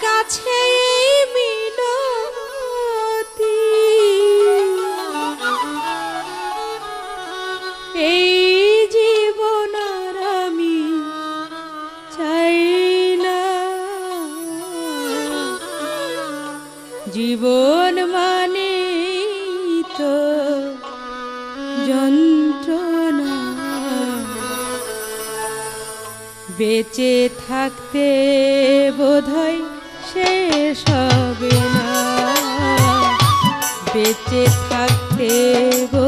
কাছে মিনতি। এই জীবন আমি চাই না। জীবন মানে তো যন্ত্রণা। বেঁচে থাকতে বোধহয় শেষ হবে না। বেঁচে থাকতে গো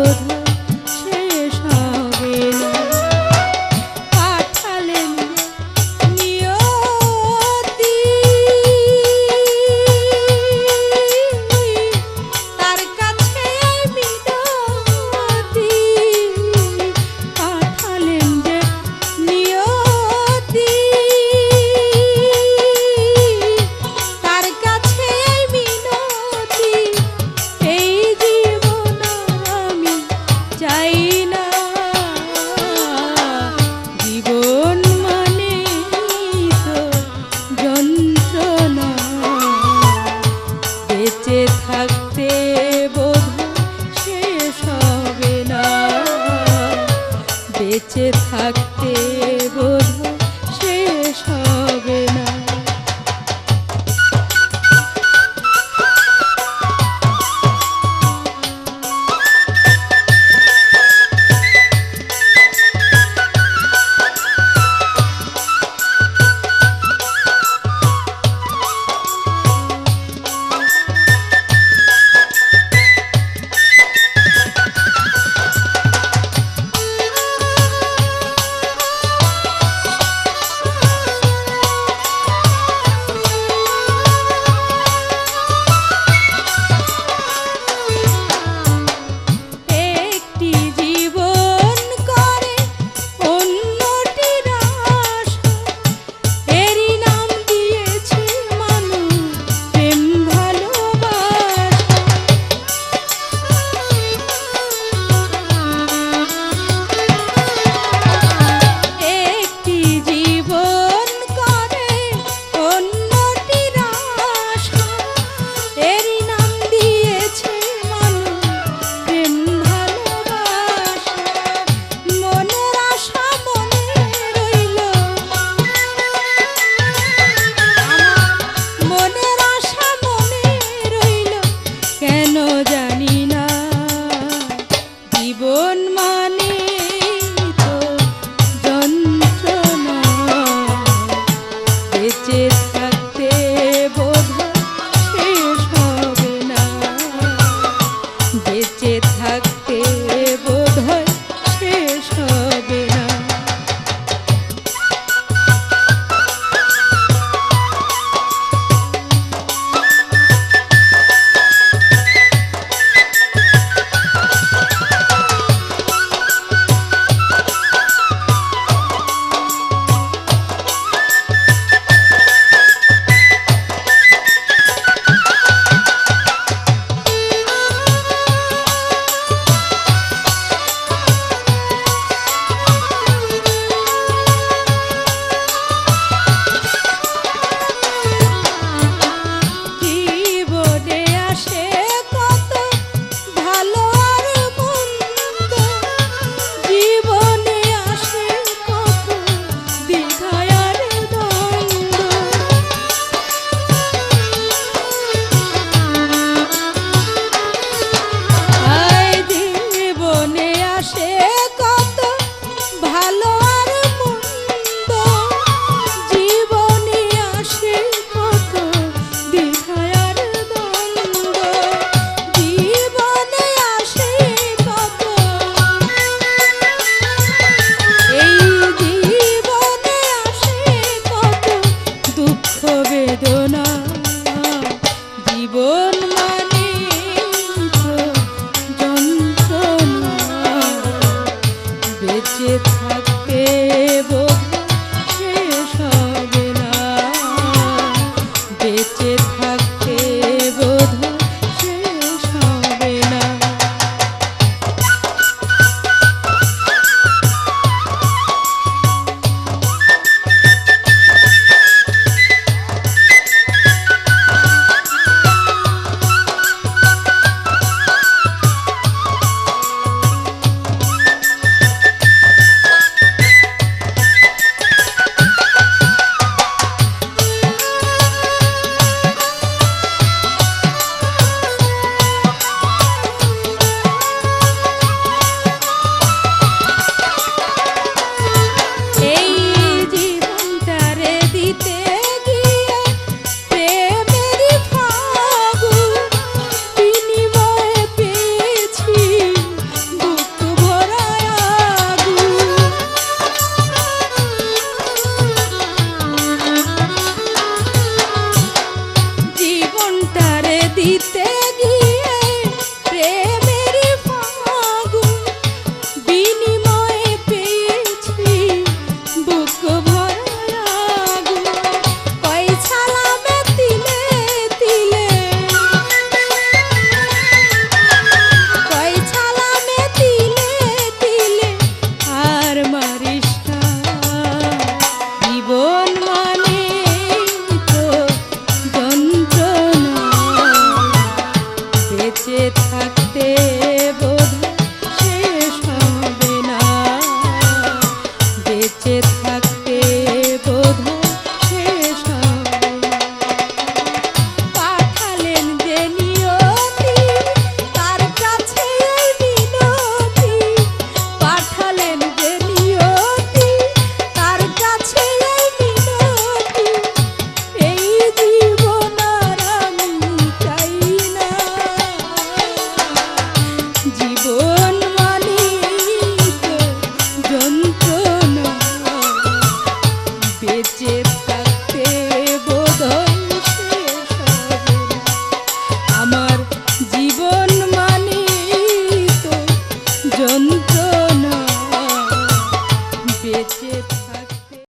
बेचे थकते জীবন মানে যন্ত্রণা। বেঁচে থাকতে শেষ y te চেপ চেপ